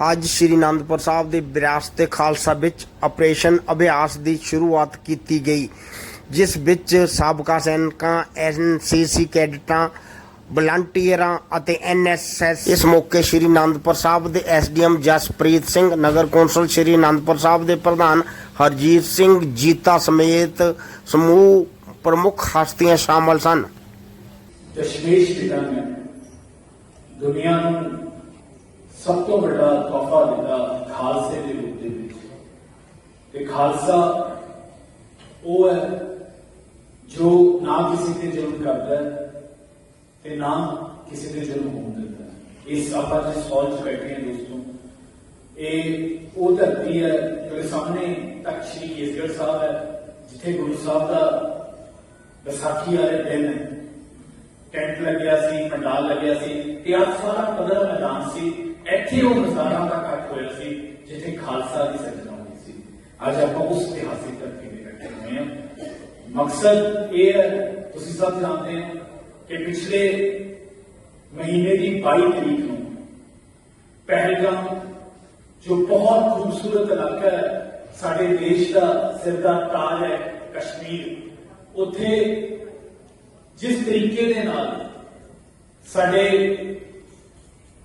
ਅੱਜ ਸ਼੍ਰੀ ਅਨੰਦਪੁਰ ਸਾਹਿਬ ਦੇ ਵਿਰਾਸਤ ਖਾਲਸਾ ਵਿੱਚ ਆਪਰੇਸ਼ਨ ਅਭਿਆਸ ਦੀ ਸ਼ੁਰੂਆਤ ਕੀਤੀ ਗਈ, ਜਿਸ ਵਿੱਚ ਸਾਬਕਾ ਸੈਨਿਕਾਂ ਐਨਸੀਸੀ ਕੈਡਟਾਂ, ਵਲੰਟੀਅਰਾਂ ਅਤੇ ਐਨਐਸਐਸ ਇਸ ਮੌਕੇ ਸ਼੍ਰੀ ਅਨੰਦਪੁਰ ਸਾਹਿਬ ਦੇ ਐਸਡੀਐਮ ਜਸਪ੍ਰੀਤ ਸਿੰਘ, ਨਗਰ ਕੌਂਸਲ ਸ਼੍ਰੀ ਅਨੰਦਪੁਰ ਸਾਹਿਬ ਦੇ ਪ੍ਰਧਾਨ ਹਰਜੀਤ ਸਿੰਘ ਜੀਤਾ ਸਮੇਤ ਸਮੂਹ ਪ੍ਰਮੁੱਖ ਹਸਤੀਆਂ ਸ਼ਾਮਲ ਸਨ। ਦਸ਼ਮੇਸ਼ ਪਿਤਾ ਦੁਨੀਆ ਨੂੰ ਸਭ ਤੋਂ ਵੱਡਾ ਤੋਹਫਾ ਦਿੱਤਾ ਖਾਲਸੇ ਦੇ ਰੂਪ ਦੇ ਵਿੱਚ। ਤੇ ਖਾਲਸਾ ਉਹ ਹੈ ਜੋ ਨਾ ਕਿਸੇ ਤੇ ਜ਼ੁਲਮ ਕਰਦਾ ਹੈ ਤੇ ਨਾ ਕਿਸੇ ਤੇ ਜ਼ੁਲਮ ਹੋਣ ਦਿੰਦਾ ਇਸ ਆਪਾਂ ਜਿਸ ਫੌਜ ਬੈਠੇ ਹਾਂ ਦੋਸਤੋ, ਇਹ ਉਹ ਧਰਤੀ ਹੈ ਜਿਹੜੇ ਸਾਹਮਣੇ ਤਖਤ ਸ੍ਰੀ ਕੇਸਗੜ੍ਹ ਸਾਹਿਬ ਹੈ, ਜਿੱਥੇ ਗੁਰੂ ਸਾਹਿਬ ਦਾ ਵਿਸਾਖੀ ਵਾਲੇ ਦਿਨ ਟੈਂਟ ਲੱਗਿਆ ਸੀ, ਪੰਡਾਲ ਲੱਗਿਆ ਸੀ ਤੇ ਅੱਜ ਸਾਰਾ ਪਦਰ ਮੈਦਾਨ ਸੀ। ਇੱਥੇ ਉਹ ਹਜ਼ਾਰਾਂ ਦਾ ਇਕੱਠ ਹੋਇਆ ਸੀ, ਜਿੱਥੇ ਖਾਲਸਾ ਦੀ ਸਿਰਜਣਾ ਹੋਈ ਸੀ। ਅੱਜ ਆਪਾਂ ਉਸ ਇਤਿਹਾਸਿਕ ਧਰਤੀ ਤੇ ਇਕੱਠੇ ਹੋਏ ਹਾਂ। ਮਕਸਦ ਇਹ ਹੈ, ਤੁਸੀਂ ਸਭ ਜਾਣਦੇ ਹੋ ਕਿ ਪਿਛਲੇ ਮਹੀਨੇ ਦੀ 22 ਤਰੀਕ ਨੂੰ ਪਹਿਲਗਾਮ, ਜੋ ਬਹੁਤ ਖੂਬਸੂਰਤ ਇਲਾਕਾ ਹੈ, ਸਾਡੇ ਦੇਸ਼ ਦਾ ਸਿਰ ਦਾ ਤਾਜ ਹੈ ਕਸ਼ਮੀਰ। ਉੱਥੇ ਜਿਸ ਤਰੀਕੇ ਦੇ ਨਾਲ ਸਾਡੇ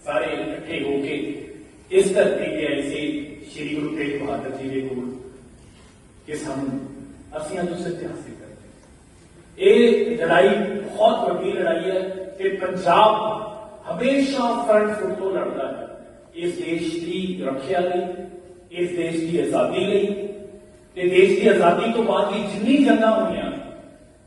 ਉਹ ਕਸ਼ਮੀਰੀ ਪੰਡਤ ਜੀ ਸਾਰੇ ਇਕੱਠੇ ਹੋ ਕੇ ਇਸ ਧਰਤੀ ਤੇ ਆਏ ਸੀ ਸ੍ਰੀ ਗੁਰੂ ਤੇਗ ਬਹਾਦਰ ਜੀ ਦੇ ਕੋਲ ਕਿ ਸਾਨੂੰ ਅਸੀਂ ਅੱਜ ਉਸ ਇਤਿਹਾਸ ਦੀ ਕਰਦੇ ਇਹ ਲੜਾਈ ਬਹੁਤ ਵੱਡੀ ਲੜਾਈ ਹੈ ਤੇ ਪੰਜਾਬ ਹਮੇਸ਼ਾ ਫਰੰਟ ਫੁੱਟ ਤੋਂ ਲੜਦਾ ਹੈ ਇਸ ਦੇਸ਼ ਦੀ ਰੱਖਿਆ ਲਈ ਇਸ ਦੇਸ਼ ਦੀ ਆਜ਼ਾਦੀ ਲਈ ਤੇ ਦੇਸ਼ ਦੀ ਆਜ਼ਾਦੀ ਤੋਂ ਬਾਅਦ ਵੀ ਜਿੰਨੀ ਜੰਗਾਂ ਹੋਈਆਂ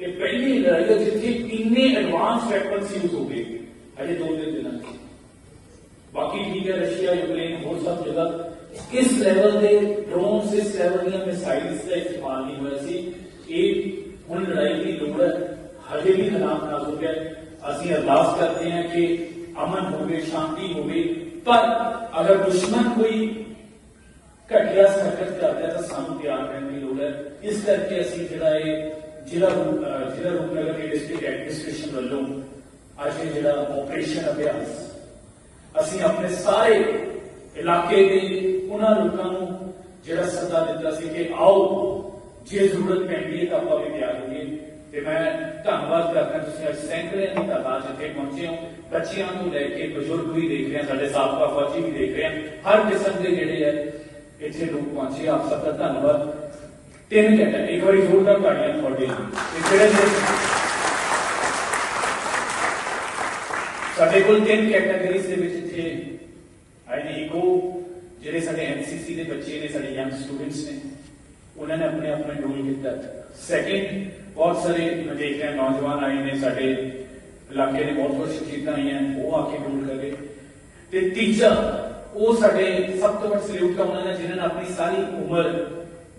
کہ پہلی ہدایت جو تھی کنے ایڈوانس ویپنس یوز ہو گئے اجے دو دن دن باقی ٹھیک ہے، رشیا، یوکرین اور سب جگہ کس لیول کے ڈرون اس لیول دیا میسائل کا استعمال نہیں ہوا سی۔ ایک ہوں لڑائی دی ضرورت ہجے بھی خلاف ناز ہو گیا اسی ارداس کرتے ہیں کہ امن ہوگی، شانتی ہوگی۔ پر اگر دشمن کوئی گٹیا سرکت کرتا ہے تو سانو تیار رہنے کی لوڑ ہے۔ اس کر کے اسی جڑا ہے ਜ਼ਿਲ੍ਹਾ ਜ਼ਿਲ੍ਹਾ ਰੂਪਨਗਰ ਦੇ ਡਿਸਟ੍ਰਿਕਟ ਐਡਮਿਨਿਸਟ੍ਰੇਸ਼ਨ ਵੱਲੋਂ ਅੱਜ ਇਹ ਜਿਹੜਾ ਆਪਰੇਸ਼ਨ ਅਭਿਆਸ, ਅਸੀਂ ਆਪਣੇ ਸਾਰੇ ਇਲਾਕੇ ਦੇ ਉਹਨਾਂ ਲੋਕਾਂ ਨੂੰ ਜਿਹੜਾ ਸੱਦਾ ਦਿੱਤਾ ਸੀ ਕਿ ਆਓ, ਜੇ ਜ਼ਰੂਰਤ ਪੈਂਦੀ ਹੈ ਤਾਂ ਆਪਾਂ ਵੀ ਤਿਆਰ ਹੋਈਏ। ਤੇ ਮੈਂ ਧੰਨਵਾਦ ਕਰਦਾ ਤੁਸੀਂ ਅੱਜ ਸੈਂਕੜੇ ਦੀ ਤਾਦਾਦ 'ਚ ਇੱਥੇ ਪਹੁੰਚੇ ਹੋ। ਬੱਚਿਆਂ ਨੂੰ ਲੈ ਕੇ, ਬਜ਼ੁਰਗ ਵੀ ਦੇਖ ਰਹੇ ਆ, ਸਾਡੇ ਸਾਬਕਾ ਫੌਜੀ ਵੀ ਦੇਖ ਰਹੇ ਆ। ਹਰ ਕਿਸਮ ਦੇ ਜਿਹੜੇ ਹੈ ਇੱਥੇ ਲੋਕ ਪਹੁੰਚੇ ਆਪ ਸਭ ਦਾ ਧੰਨਵਾਦ। ਤਿੰਨ ਘੰਟੇ ਇੱਕ ਵਾਰੀ ਜ਼ੋਰਦਾਰ ਤਾੜੀਆਂ ਤੁਹਾਡੇ ਲਈ ਤੇ ਜਿਹੜੇ ਜਿਹੜੇ ਸਾਡੇ ਕੋਲ ਤਿੰਨ ਕੈਟਾਗਰੀਜ਼ ਦੇ ਵਿੱਚ ਇੱਥੇ ਆਏ ਨੇ ਇੱਕੋ ਜਿਹੜੇ ਸਾਡੇ ਐਨਸੀਸੀ ਦੇ ਬੱਚੇ ਨੇ ਸਾਡੇ ਯੰਗ ਸਟੂਡੈਂਟਸ ਨੇ ਉਹਨਾਂ ਨੇ ਆਪਣੇ ਆਪਣੇ ਰੋਲ ਕੀਤਾ ਸੈਕਿੰਡ ਬਹੁਤ ਸਾਰੇ ਮੈਂ ਦੇਖ ਰਿਹਾ ਨੌਜਵਾਨ ਆਏ ਨੇ ਸਾਡੇ ਇਲਾਕੇ ਦੇ ਬਹੁਤ ਬਹੁਤ ਸ਼ਖਸੀਅਤਾਂ ਆਈਆਂ ਉਹ ਆ ਕੇ ਰੋਲ ਕਰ ਗਏ ਤੇ ਤੀਜਾ ਉਹ ਸਾਡੇ ਸਭ ਤੋਂ ਵੱਡਾ ਸਲੂਟ ਤਾਂ ਉਹਨਾਂ ਨੇ ਜਿਨ੍ਹਾਂ ਨੇ ਆਪਣੀ ਸਾਰੀ ਉਮਰ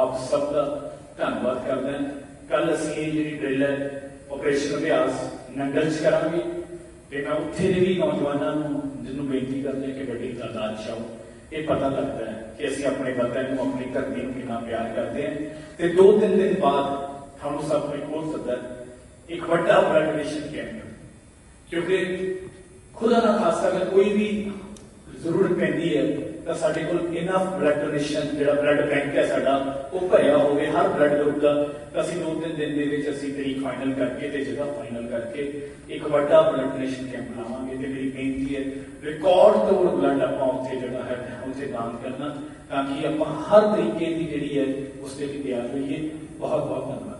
ਆਪ ਸਭ ਦਾ ਧੰਨਵਾਦ ਕਰਦਾ ਕੱਲ ਅਸੀਂ ਇਹ ਜਿਹੜੀ ਡਰਿਲ ਹੈ ਆਪਰੇਸ਼ਨ ਅਭਿਆਸ ਨੰਗਲ ਚ ਕਰਾਂਗੇ ਤੇ ਮੈਂ ਉੱਥੇ ਦੇ ਵੀ ਨੌਜਵਾਨਾਂ ਨੂੰ, ਜਿਹਨੂੰ ਬੇਨਤੀ ਕਰਦੇ ਕਿ ਵੱਡੀ ਤਾਦਾਦ ਚ ਇਹ ਪਤਾ ਲੱਗਦਾ ਹੈ ਕਿ ਅਸੀਂ ਆਪਣੇ ਵਤਨ ਨੂੰ ਆਪਣੀ ਧਰਤੀ ਨੂੰ ਕਿੰਨਾ ਪਿਆਰ ਕਰਦੇ ਹਾਂ। ਤੇ ਦੋ ਤਿੰਨ ਦਿਨ ਬਾਅਦ ਤੁਹਾਨੂੰ ਸਭ ਨੂੰ ਇੱਕ ਹੋਰ ਸੱਦਾ ਇੱਕ ਵੱਡਾ ਬਲੱਡ ਕੈਂਪ ਕਿਉਂਕਿ ਖੁਦਾ ਨਾ ਖਾਸਾ ਅਗਰ ਕੋਈ ਵੀ ਜ਼ਰੂਰਤ ਪੈਂਦੀ ਹੈ। ਤਾਂ ਸਾਡੇ ਕੋਲ ਇਨਫ ਬਲੱਡ ਡੋਨੇਸ਼ਨ ਜਿਹੜਾ ਬਲੱਡ ਬੈਂਕ ਹੈ ਸਾਡਾ, ਉਹ ਭਰਿਆ ਹੋਵੇ ਹਰ ਬਲੱਡ ਗਰੁੱਪ ਦਾ। ਅਸੀਂ ਦੋ ਤਿੰਨ ਦਿਨ ਦੇ ਵਿੱਚ ਅਸੀਂ ਤਰੀਕ ਫਾਈਨਲ ਕਰਕੇ ਤੇ ਜਗ੍ਹਾ ਫਾਈਨਲ ਕਰਕੇ ਇੱਕ ਵੱਡਾ ਬਲੱਡ ਡੋਨੇਸ਼ਨ ਕੈਂਪ ਲਾਵਾਂਗੇ ਤੇ ਮੇਰੀ ਬੇਨਤੀ ਹੈ ਰਿਕਾਰਡ ਤੋੜ ਬਲੱਡ ਆਪਾਂ ਉੱਥੇ ਜਿਹੜਾ ਹੈ, ਉੱਥੇ ਦਾਨ ਕਰਨਾ, ਤਾਂ ਕਿ ਆਪਾਂ ਹਰ ਤਰੀਕੇ ਦੀ ਜਿਹੜੀ ਹੈ ਉਸ 'ਤੇ ਵੀ ਤਿਆਰ ਹੋਈਏ ਬਹੁਤ ਬਹੁਤ ਧੰਨਵਾਦ।